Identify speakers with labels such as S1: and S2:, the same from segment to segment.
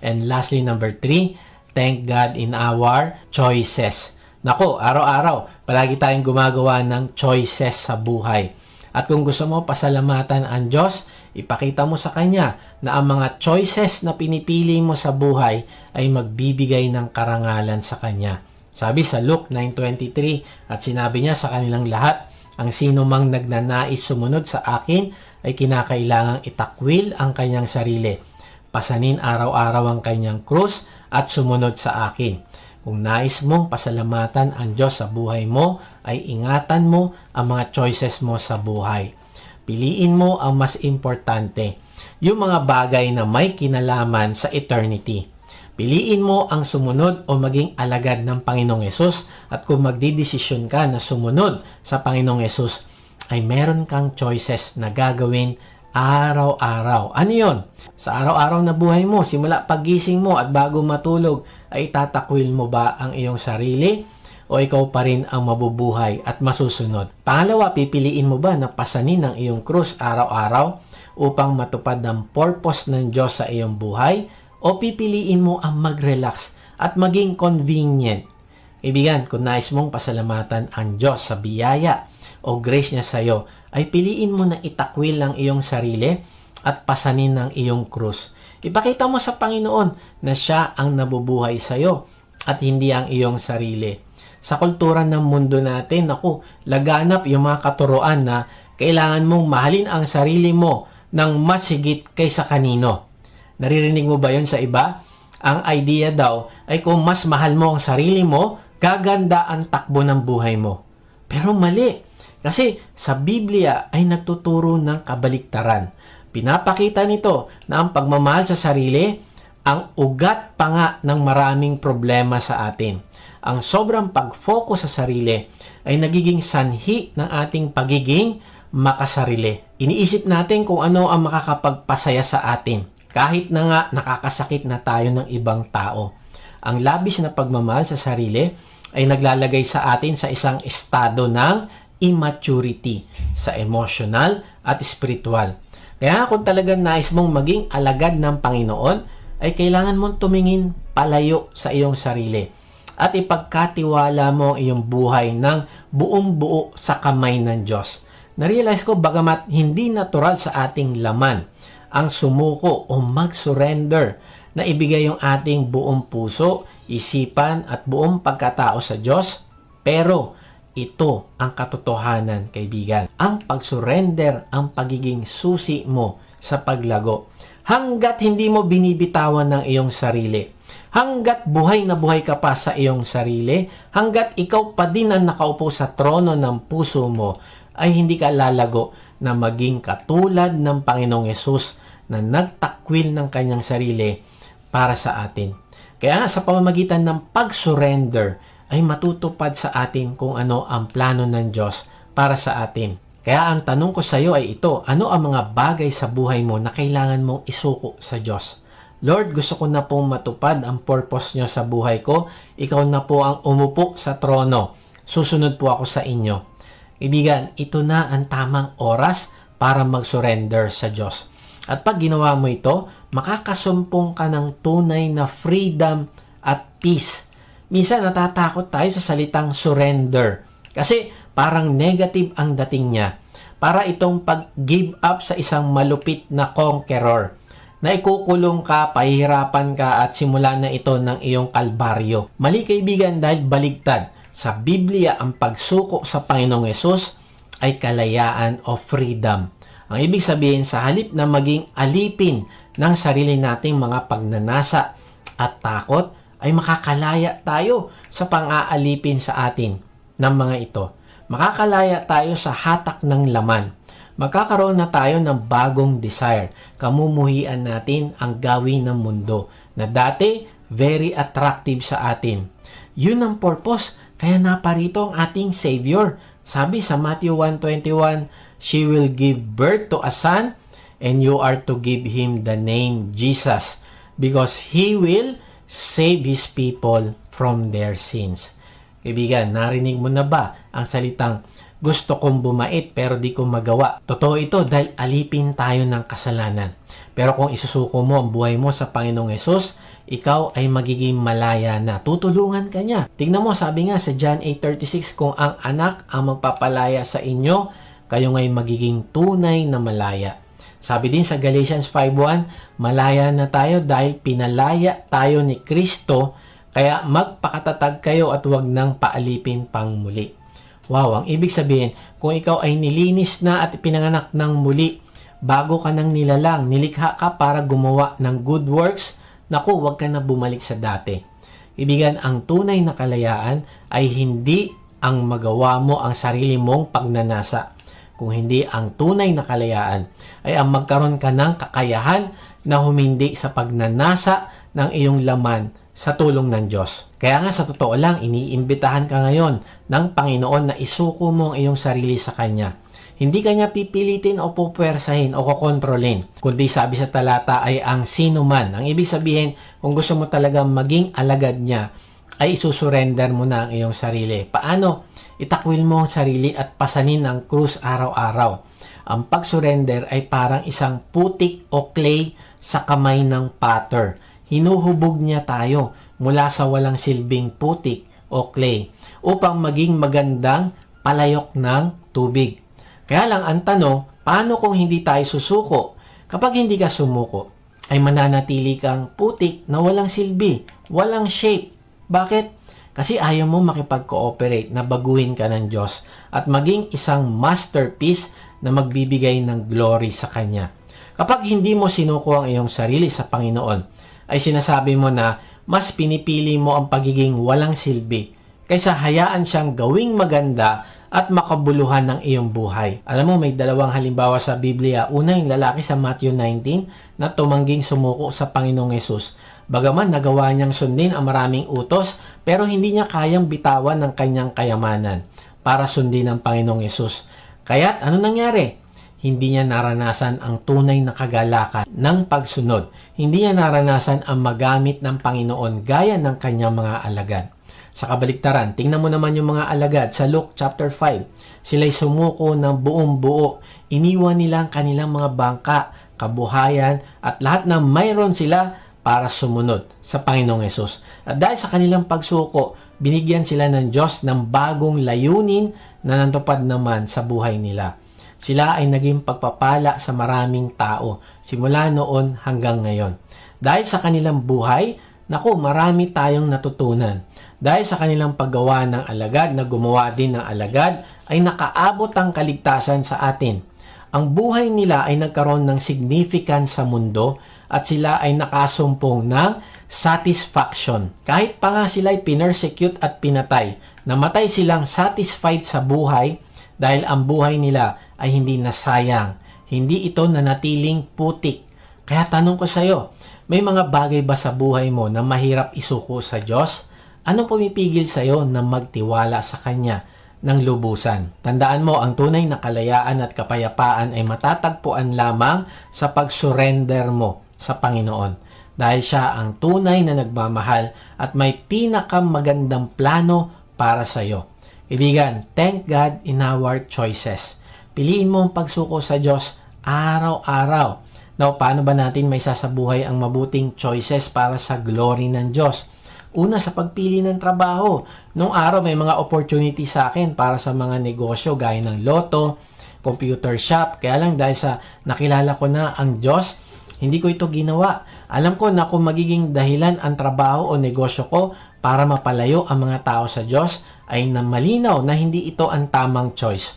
S1: And lastly, number three, thank God in our choices. Nako, araw-araw, palagi tayong gumagawa ng choices sa buhay. At kung gusto mo pasalamatan ang Diyos, ipakita mo sa Kanya na ang mga choices na pinipili mo sa buhay ay magbibigay ng karangalan sa Kanya. Sabi sa Luke 9.23 at sinabi niya sa kanilang lahat, ang sino mang nagnanais sumunod sa akin ay kinakailangang itakwil ang kanyang sarili. Pasanin araw-araw ang kanyang krus at sumunod sa akin. Kung nais mong pasalamatan ang Diyos sa buhay mo, ay ingatan mo ang mga choices mo sa buhay. Piliin mo ang mas importante, yung mga bagay na may kinalaman sa eternity. Piliin mo ang sumunod o maging alagad ng Panginoong Yesus at kung magdidesisyon ka na sumunod sa Panginoong Yesus, ay meron kang choices na gagawin araw-araw. Ano yon? Sa araw-araw na buhay mo, simula pagising mo at bago matulog, ay tatakwil mo ba ang iyong sarili o ikaw pa rin ang mabubuhay at masusunod? Pangalawa, pipiliin mo ba na pasanin ang iyong krus araw-araw upang matupad ang purpose ng Diyos sa iyong buhay o pipiliin mo ang mag-relax at maging convenient? Ibigan, kung nais mong pasalamatan ang Diyos sa biyaya o grace niya sa iyo, ay piliin mo na itakwil ang iyong sarili at pasanin ang iyong krus. Ipakita mo sa Panginoon na siya ang nabubuhay sa iyo at hindi ang iyong sarili. Sa kultura ng mundo natin, ako, laganap yung mga katuroan na kailangan mong mahalin ang sarili mo ng mas higit kaysa kanino. Naririnig mo ba yon sa iba? Ang idea daw ay kung mas mahal mo ang sarili mo, gaganda ang takbo ng buhay mo. Pero mali. Kasi sa Biblia ay nagtuturo ng kabaliktaran. Pinapakita nito na ang pagmamahal sa sarili ang ugat pa nga ng maraming problema sa atin. Ang sobrang pag-focus sa sarili ay nagiging sanhi ng ating pagiging makasarili. Iniisip natin kung ano ang makakapagpasaya sa atin kahit na nga nakakasakit na tayo ng ibang tao. Ang labis na pagmamahal sa sarili ay naglalagay sa atin sa isang estado ng immaturity sa emotional at spiritual. Kaya kung talagang nais mong maging alagad ng Panginoon, ay kailangan mong tumingin palayo sa iyong sarili at ipagkatiwala mo ang iyong buhay ng buong buo sa kamay ng Diyos. Narealize ko bagamat hindi natural sa ating laman ang sumuko o mag-surrender na ibigay yung ating buong puso, isipan at buong pagkatao sa Diyos, pero ito ang katotohanan, kaibigan. Ang pag-surrender ang pagiging susi mo sa paglago. Hanggat hindi mo binibitawan ng iyong sarili, hanggat buhay na buhay ka pa sa iyong sarili, hanggat ikaw pa din ang nakaupo sa trono ng puso mo, ay hindi ka lalago na maging katulad ng Panginoong Yesus na nagtakwil ng kanyang sarili para sa atin. Kaya nga sa pamamagitan ng pag-surrender ay matutupad sa atin kung ano ang plano ng Diyos para sa atin. Kaya ang tanong ko sa iyo ay ito, ano ang mga bagay sa buhay mo na kailangan mong isuko sa Diyos? Lord, gusto ko na pong matupad ang purpose niyo sa buhay ko. Ikaw na po ang umupo sa trono. Susunod po ako sa inyo. Ibigan, ito na ang tamang oras para mag-surrender sa Diyos. At pag ginawa mo ito, makakasumpong ka ng tunay na freedom at peace. Minsan natatakot tayo sa salitang surrender. Kasi parang negative ang dating niya. Para itong pag-give up sa isang malupit na conqueror na ikukulong ka, pahihirapan ka at simula na ito ng iyong kalbaryo. Mali kaibigan dahil baligtad. Sa Biblia, ang pagsuko sa Panginoong Yesus ay kalayaan o freedom. Ang ibig sabihin, sa halip na maging alipin ng sarili nating mga pagnanasa at takot, ay makakalaya tayo sa pang-aalipin sa atin ng mga ito. Makakalaya tayo sa hatak ng laman. Magkakaroon na tayo ng bagong desire. Kamumuhian natin ang gawin ng mundo na dati very attractive sa atin. Yun ang purpose. Kaya naparito ang ating Savior. Sabi sa Matthew 1.21, She will give birth to a son and you are to give him the name Jesus because he will save his people from their sins. Kaibigan, narinig mo na ba ang salitang gusto kong bumait pero di ko magawa? Totoo ito dahil alipin tayo ng kasalanan. Pero kung isusuko mo ang buhay mo sa Panginoong Yesus, ikaw ay magiging malaya na. Tutulungan ka niya. Tingnan mo, sabi nga sa John 8.36, kung ang anak ang magpapalaya sa inyo, kayo ngay magiging tunay na malaya. Sabi din sa Galatians 5.1, malaya na tayo dahil pinalaya tayo ni Kristo, kaya magpakatatag kayo at huwag nang paalipin pang muli. Wow, ang ibig sabihin, kung ikaw ay nilinis na at pinanganak ng muli, bago ka nang nilalang, nilikha ka para gumawa ng good works, naku, huwag ka na bumalik sa dati. Ibigan, ang tunay na kalayaan ay hindi ang magawa mo ang sarili mong pagnanasa. Kung hindi ang tunay na kalayaan ay ang magkaroon ka ng kakayahan na humindi sa pagnanasa ng iyong laman sa tulong ng Diyos. Kaya nga sa totoo lang, iniimbitahan ka ngayon ng Panginoon na isuko mo ang iyong sarili sa Kanya. Hindi kanya pipilitin o pupwersahin o kokontrolin. Kundi sabi sa talata ay ang sino man. Ang ibig sabihin, kung gusto mo talagang maging alagad niya, ay isusurrender mo na ang iyong sarili. Paano? Itakwil mo ang sarili at pasanin ang krus araw-araw. Ang pag-surrender ay parang isang putik o clay sa kamay ng potter hinuhubog niya tayo mula sa walang silbing putik o clay upang maging magandang palayok ng tubig. Kaya lang ang tanong, paano kung hindi tayo susuko? Kapag hindi ka sumuko, ay mananatili kang putik na walang silbi, walang shape. Bakit? Kasi ayaw mo makipag-cooperate na baguhin ka ng Diyos at maging isang masterpiece na magbibigay ng glory sa Kanya. Kapag hindi mo sinuko ang iyong sarili sa Panginoon, ay sinasabi mo na mas pinipili mo ang pagiging walang silbi kaysa hayaan siyang gawing maganda at makabuluhan ng iyong buhay. Alam mo, may dalawang halimbawa sa Biblia. Una, yung lalaki sa Matthew 19 na tumangging sumuko sa Panginoong Yesus. Bagaman nagawa niyang sundin ang maraming utos, pero hindi niya kayang bitawan ng kanyang kayamanan para sundin ang Panginoong Yesus. Kaya't ano nangyari? Hindi niya naranasan ang tunay na kagalakan ng pagsunod. Hindi niya naranasan ang magamit ng Panginoon gaya ng kanyang mga alagad. Sa kabaliktaran, tingnan mo naman yung mga alagad sa Luke chapter 5. Sila'y sumuko ng buong buo. Iniwan nila ang kanilang mga bangka, kabuhayan, at lahat na mayroon sila para sumunod sa Panginoong Yesus. At dahil sa kanilang pagsuko, binigyan sila ng Diyos ng bagong layunin na nantupad naman sa buhay nila. Sila ay naging pagpapala sa maraming tao simula noon hanggang ngayon. Dahil sa kanilang buhay, naku, marami tayong natutunan. Dahil sa kanilang paggawa ng alagad na gumawa din ng alagad, ay nakaabot ang kaligtasan sa atin. Ang buhay nila ay nagkaroon ng significance sa mundo at sila ay nakasumpong ng satisfaction. Kahit pa nga sila ay pinersecute at pinatay, namatay silang satisfied sa buhay dahil ang buhay nila ay hindi nasayang. Hindi ito nanatiling putik. Kaya tanong ko sa iyo, may mga bagay ba sa buhay mo na mahirap isuko sa Diyos? Anong pumipigil sa iyo na magtiwala sa Kanya ng lubusan? Tandaan mo, ang tunay na kalayaan at kapayapaan ay matatagpuan lamang sa pag-surrender mo sa Panginoon. Dahil siya ang tunay na nagmamahal at may pinakamagandang plano para sa iyo. Ibigan, thank God in our choices. Piliin mo ang pagsuko sa Diyos araw-araw. Now, paano ba natin may sasabuhay ang mabuting choices para sa glory ng Diyos? Una, sa pagpili ng trabaho. Noong araw, may mga opportunity sa akin para sa mga negosyo gaya ng loto, computer shop. Kaya lang dahil sa nakilala ko na ang Diyos, hindi ko ito ginawa. Alam ko na kung magiging dahilan ang trabaho o negosyo ko para mapalayo ang mga tao sa Diyos, ay na malinaw na hindi ito ang tamang choice.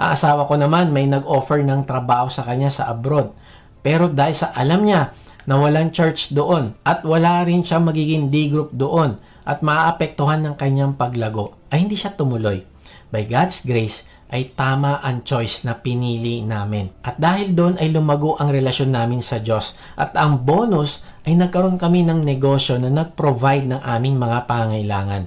S1: Ang asawa ko naman may nag-offer ng trabaho sa kanya sa abroad. Pero dahil sa alam niya na walang church doon at wala rin siya magiging D-group doon at maaapektuhan ng kanyang paglago, ay hindi siya tumuloy. By God's grace, ay tama ang choice na pinili namin. At dahil doon ay lumago ang relasyon namin sa Diyos. At ang bonus ay nagkaroon kami ng negosyo na nag-provide ng aming mga pangailangan.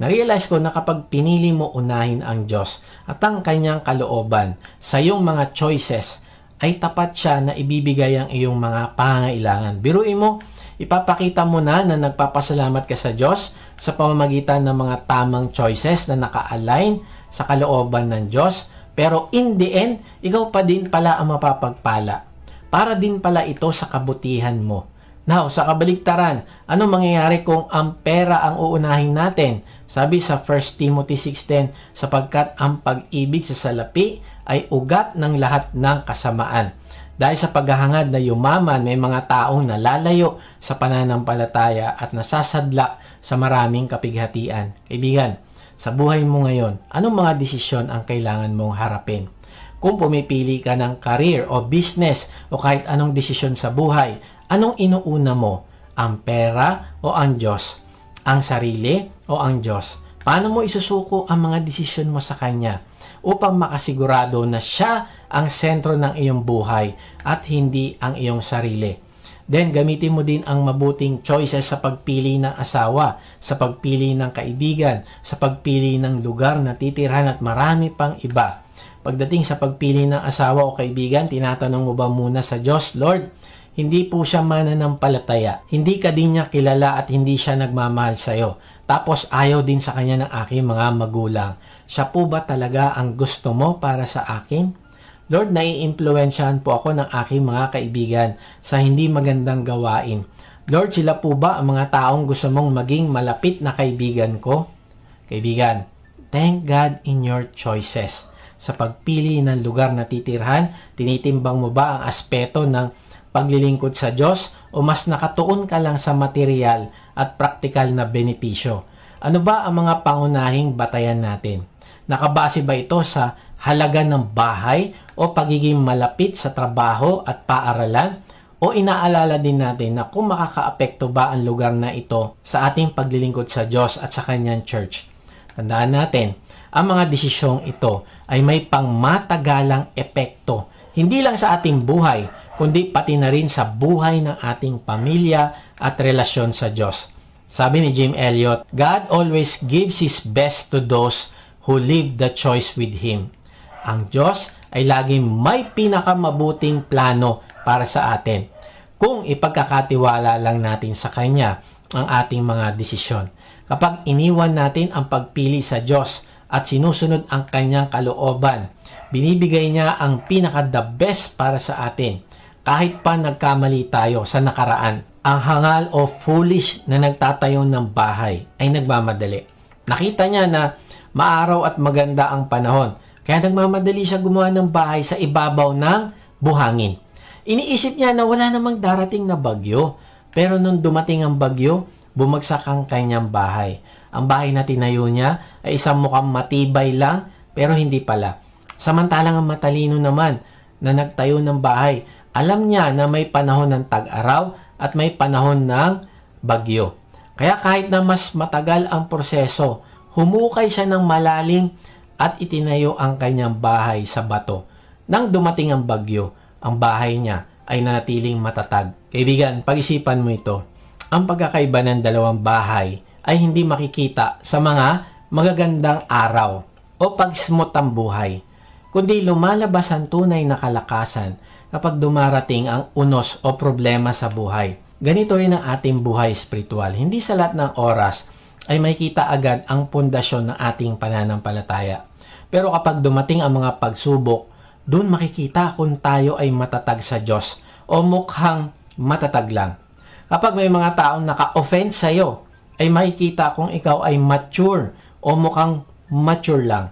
S1: Na-realize ko na kapag pinili mo unahin ang Diyos at ang kanyang kalooban sa iyong mga choices, ay tapat siya na ibibigay ang iyong mga pangailangan. Biruin mo, ipapakita mo na na nagpapasalamat ka sa Diyos sa pamamagitan ng mga tamang choices na naka-align sa kalooban ng Diyos. Pero in the end, ikaw pa din pala ang mapapagpala. Para din pala ito sa kabutihan mo Now, sa kabaligtaran, ano mangyayari kung ang pera ang uunahin natin? Sabi sa 1 Timothy 6.10, sapagkat ang pag-ibig sa salapi ay ugat ng lahat ng kasamaan. Dahil sa paghahangad na yumaman, may mga taong nalalayo sa pananampalataya at nasasadlak sa maraming kapighatian. Kaibigan, sa buhay mo ngayon, anong mga desisyon ang kailangan mong harapin? Kung pumipili ka ng career o business o kahit anong desisyon sa buhay, anong inuuna mo? Ang pera o ang Diyos? Ang sarili o ang Diyos? Paano mo isusuko ang mga desisyon mo sa Kanya upang makasigurado na Siya ang sentro ng iyong buhay at hindi ang iyong sarili? Then, gamitin mo din ang mabuting choices sa pagpili ng asawa, sa pagpili ng kaibigan, sa pagpili ng lugar na titirhan at marami pang iba. Pagdating sa pagpili ng asawa o kaibigan, tinatanong mo ba muna sa Diyos, Lord, hindi po siya mananampalataya. Hindi ka din niya kilala at hindi siya nagmamahal sa iyo. Tapos ayaw din sa kanya ng aking mga magulang. Siya po ba talaga ang gusto mo para sa akin? Lord, naiimpluwensyahan po ako ng aking mga kaibigan sa hindi magandang gawain. Lord, sila po ba ang mga taong gusto mong maging malapit na kaibigan ko? Kaibigan, thank God in your choices. Sa pagpili ng lugar na titirhan, tinitimbang mo ba ang aspeto ng paglilingkod sa Diyos o mas nakatuon ka lang sa material at praktikal na benepisyo? Ano ba ang mga pangunahing batayan natin? Nakabase ba ito sa halaga ng bahay o pagiging malapit sa trabaho at paaralan? O inaalala din natin na kung makakaapekto ba ang lugar na ito sa ating paglilingkod sa Diyos at sa kanyang church? Tandaan natin, ang mga desisyong ito ay may pangmatagalang epekto, hindi lang sa ating buhay, kundi pati na rin sa buhay ng ating pamilya at relasyon sa Diyos. Sabi ni Jim Elliot, God always gives His best to those who live the choice with Him. Ang Diyos ay laging may pinakamabuting plano para sa atin kung ipagkakatiwala lang natin sa Kanya ang ating mga desisyon. Kapag iniwan natin ang pagpili sa Diyos at sinusunod ang Kanyang kalooban, binibigay niya ang pinaka-the best para sa atin. Kahit pa nagkamali tayo sa nakaraan, ang hangal o foolish na nagtatayo ng bahay ay nagmamadali. Nakita niya na maaraw at maganda ang panahon, kaya nagmamadali siya gumawa ng bahay sa ibabaw ng buhangin. Iniisip niya na wala namang darating na bagyo. Pero nung dumating ang bagyo, bumagsak ang kanyang bahay. Ang bahay na tinayo niya ay isang mukhang matibay lang, pero hindi pala. Samantalang ang matalino naman na nagtayo ng bahay, alam niya na may panahon ng tag-araw at may panahon ng bagyo. Kaya kahit na mas matagal ang proseso, humukay siya ng malalim at itinayo ang kanyang bahay sa bato. Nang dumating ang bagyo, ang bahay niya ay nanatiling matatag. Kaibigan, pag-isipan mo ito. Ang pagkakaiba ng dalawang bahay ay hindi makikita sa mga magagandang araw o pag-smooth ang buhay, kundi lumalabas ang tunay na kalakasan kapag dumarating ang unos o problema sa buhay. Ganito rin ang ating buhay spiritual. Hindi sa lahat ng oras ay makikita agad ang pundasyon ng ating pananampalataya. Pero kapag dumating ang mga pagsubok, doon makikita kung tayo ay matatag sa Diyos o mukhang matatag lang. Kapag may mga taong naka-offend sa iyo, ay makikita kung ikaw ay mature o mukhang mature lang.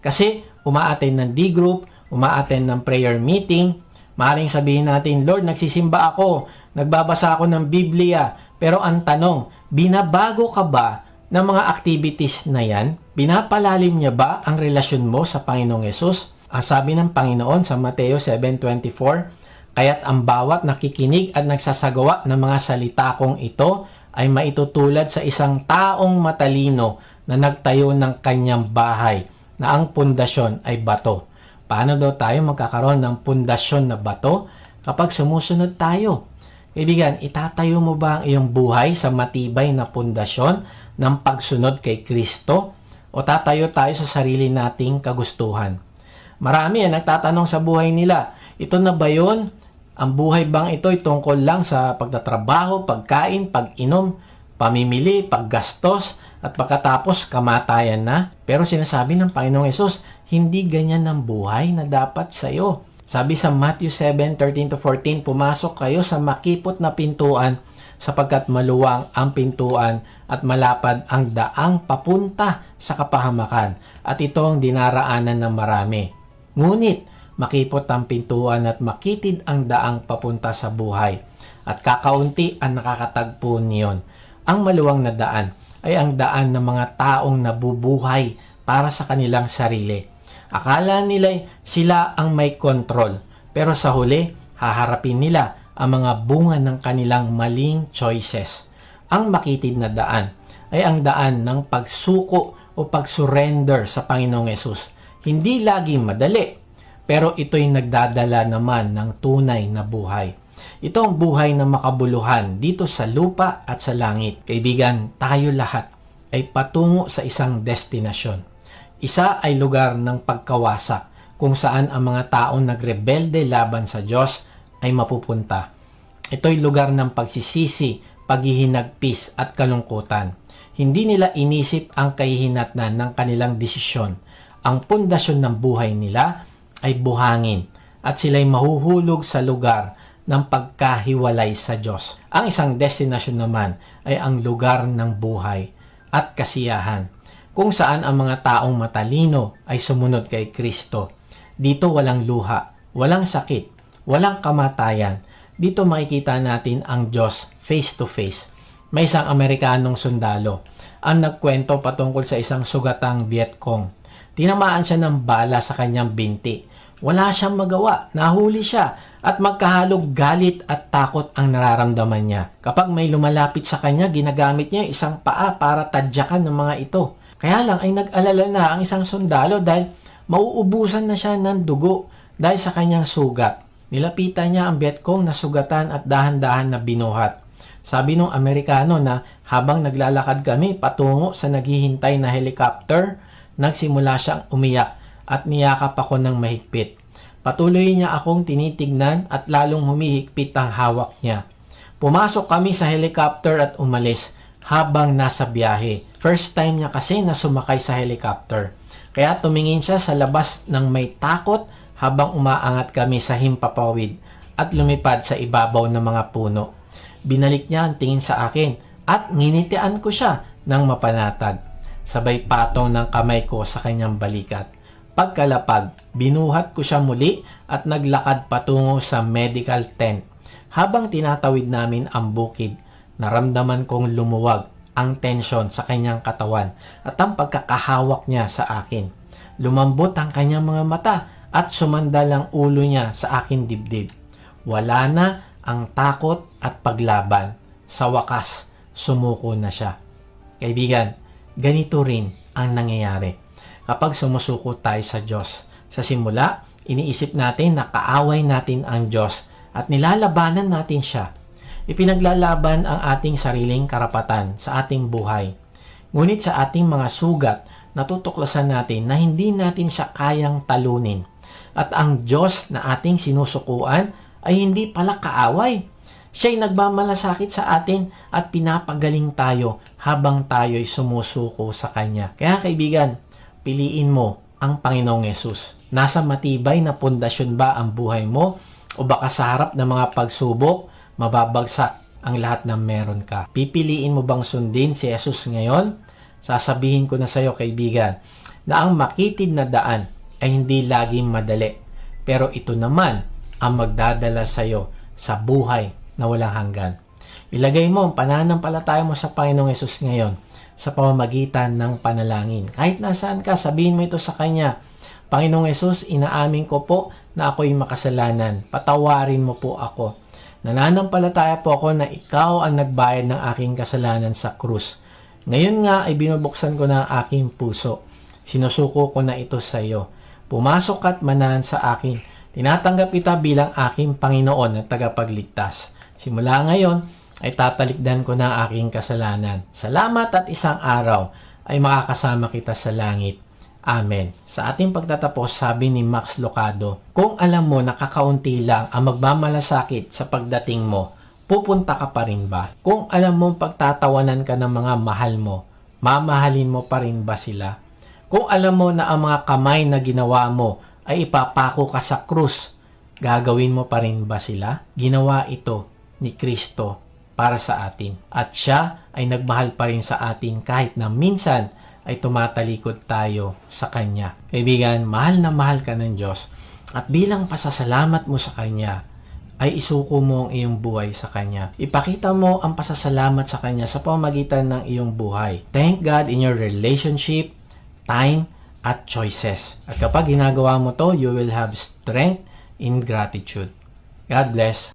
S1: Kasi umaaten ng D-group, umaaten ng prayer meeting, maaaring sabihin natin, Lord, nagsisimba ako, nagbabasa ako ng Biblia, pero ang tanong, binabago ka ba ng mga activities na yan? Pinapalalim niya ba ang relasyon mo sa Panginoong Yesus? Ang sabi ng Panginoon sa Mateo 7.24, Kaya't ang bawat nakikinig at nagsasagawa ng mga salita kong ito ay maitutulad sa isang taong matalino na nagtayo ng kanyang bahay na ang pundasyon ay bato. Paano daw tayo magkakaroon ng pundasyon na bato kapag sumusunod tayo? Kaibigan, itatayo mo ba ang iyong buhay sa matibay na pundasyon ng pagsunod kay Kristo? O tatayo tayo sa sarili nating kagustuhan? Marami ang nagtatanong sa buhay nila, ito na ba yun? Ang buhay bang ito ay tungkol lang sa pagtatrabaho, pagkain, pag-inom, pamimili, paggastos, at pagkatapos kamatayan na? Pero sinasabi ng Panginoong Yesus, hindi ganyan ang buhay na dapat sa iyo. Sabi sa Matthew 7:13 to 14, pumasok kayo sa makipot na pintuan sapagkat maluwang ang pintuan at malapad ang daang papunta sa kapahamakan at ito ang dinaraanan ng marami. Ngunit makipot ang pintuan at makitid ang daang papunta sa buhay at kakaunti ang nakakatagpo niyon. Ang maluwang na daan ay ang daan ng mga taong nabubuhay para sa kanilang sarili. Akala nila sila ang may kontrol, pero sa huli, haharapin nila ang mga bunga ng kanilang maling choices. Ang makitid na daan ay ang daan ng pagsuko o pagsurrender sa Panginoong Yesus. Hindi laging madali, pero ito'y nagdadala naman ng tunay na buhay. Ito ang buhay na makabuluhan dito sa lupa at sa langit. Kaibigan, tayo lahat ay patungo sa isang destinasyon. Isa ay lugar ng pagkawasak kung saan ang mga taong nagrebelde laban sa Diyos ay mapupunta. Ito'y lugar ng pagsisisi, paghihinagpis at kalungkutan. Hindi nila inisip ang kahihinatnan ng kanilang desisyon. Ang pundasyon ng buhay nila ay buhangin at sila'y mahuhulog sa lugar ng pagkahiwalay sa Diyos. Ang isang destinasyon naman ay ang lugar ng buhay at kasiyahan, kung saan ang mga taong matalino ay sumunod kay Kristo. Dito walang luha, walang sakit, walang kamatayan. Dito makikita natin ang Diyos face to face. May isang Amerikanong sundalo ang nagkwento patungkol sa isang sugatang Vietcong. Tinamaan siya ng bala sa kanyang binti. Wala siyang magawa, nahuli siya at magkahalog galit at takot ang nararamdaman niya. Kapag may lumalapit sa kanya, ginagamit niya isang paa para tadyakan ng mga ito. Kaya lang ay nag-alala na ang isang sundalo dahil mauubusan na siya ng dugo dahil sa kanyang sugat. Nilapitan niya ang Vietcong na sugatan at dahan-dahan na binuhat. Sabi ng Amerikano na habang naglalakad kami patungo sa naghihintay na helicopter, nagsimula siyang umiyak at niyakap ako ng mahigpit. Patuloy niya akong tinitignan at lalong humihigpit ang hawak niya. Pumasok kami sa helicopter at umalis habang nasa biyahe. First time niya kasi na sumakay sa helicopter. Kaya tumingin siya sa labas ng may takot habang umaangat kami sa himpapawid at lumipad sa ibabaw ng mga puno. Binalik niya ang tingin sa akin at nginitian ko siya ng mapanatag. Sabay patong ng kamay ko sa kanyang balikat. Pagkalapag, binuhat ko siya muli at naglakad patungo sa medical tent. Habang tinatawid namin ang bukid, naramdaman kong lumuwag ang tensyon sa kanyang katawan at ang pagkakahawak niya sa akin. Lumambot ang kanyang mga mata at sumandal ang ulo niya sa akin dibdib. Wala na ang takot at paglaban. Sa wakas, sumuko na siya. Kaibigan, ganito rin ang nangyayari kapag sumusuko tayo sa Diyos. Sa simula, iniisip natin na kaaway natin ang Diyos at nilalabanan natin siya. Ipinaglalaban ang ating sariling karapatan sa ating buhay. Ngunit sa ating mga sugat, natutuklasan natin na hindi natin siya kayang talunin. At ang Diyos na ating sinusukuan ay hindi pala kaaway. Siya'y nagmamalasakit sa atin at pinapagaling tayo habang tayo'y sumusuko sa Kanya. Kaya kaibigan, piliin mo ang Panginoong Yesus. Nasa matibay na pundasyon ba ang buhay mo o baka sa harap ng mga pagsubok, mababagsak ang lahat ng meron ka. Pipiliin mo bang sundin si Jesus ngayon? Sasabihin ko na sa iyo kaibigan na ang makitid na daan ay hindi laging madali. Pero ito naman ang magdadala sa iyo sa buhay na walang hanggan. Ilagay mo ang pananampalataya mo sa Panginoong Yesus ngayon sa pamamagitan ng panalangin. Kahit nasaan ka, sabihin mo ito sa Kanya. Panginoong Yesus, inaamin ko po na ako'y makasalanan. Patawarin mo po ako. Nananampalataya po ako na ikaw ang nagbayad ng aking kasalanan sa krus. Ngayon nga ay binubuksan ko na ang aking puso. Sinusuko ko na ito sa iyo. Pumasok at manahan sa akin. Tinatanggap kita bilang aking Panginoon at tagapagligtas. Simula ngayon, ay tatalikdan ko na ang aking kasalanan. Salamat at isang araw ay makakasama kita sa langit. Amen. Sa ating pagtatapos, sabi ni Max Locado, kung alam mo na kakaunti lang ang magmamalasakit sa pagdating mo, pupunta ka pa rin ba? Kung alam mong pagtatawanan ka ng mga mahal mo, mamahalin mo pa rin ba sila? Kung alam mo na ang mga kamay na ginawa mo ay ipapako ka sa krus, gagawin mo pa rin ba sila? Ginawa ito ni Kristo para sa atin. At siya ay nagmahal pa rin sa atin kahit na minsan ay tumatalikod tayo sa Kanya. Kaibigan, mahal na mahal ka ng Diyos at bilang pasasalamat mo sa Kanya, ay isuko mo ang iyong buhay sa Kanya. Ipakita mo ang pasasalamat sa Kanya sa pamagitan ng iyong buhay. Thank God in your relationship, time, at choices. At kapag ginagawa mo to, you will have strength in gratitude. God bless.